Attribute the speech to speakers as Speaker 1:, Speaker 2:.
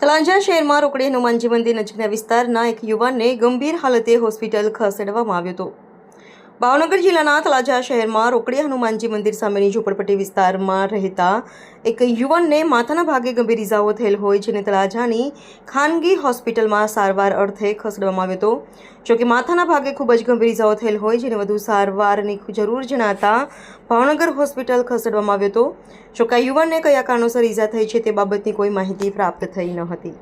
Speaker 1: તળાજા શહેરમાં રોકડી હનુમાનજી મંદિર નજીકના વિસ્તારના એક યુવાનને ગંભીર હાલતે હોસ્પિટલ ખસેડવામાં આવ્યો હતો. ભાવનગર જિલ્લાના તળાજા શહેરમાં રોકડી હનુમાનજી મંદિર સામેની ઝૂંપડપટ્ટી વિસ્તારમાં રહેતા એક યુવાનને માથાના ભાગે ગંભીર ઇજાઓ થયેલ હોય જેને તળાજાની ખાનગી હોસ્પિટલમાં સારવાર અર્થે ખસેડવામાં આવ્યો હતો. જોકે માથાના ભાગે ખૂબ જ ગંભીર ઇજાઓ થયેલ હોય જેને વધુ સારવારની જરૂર જણાતા ભાવનગર હોસ્પિટલ ખસેડવામાં આવ્યો હતો. જોકે યુવાનને કયા કારણોસર ઈજા થઈ છે તે બાબતની કોઈ માહિતી પ્રાપ્ત થઈ ન હતી.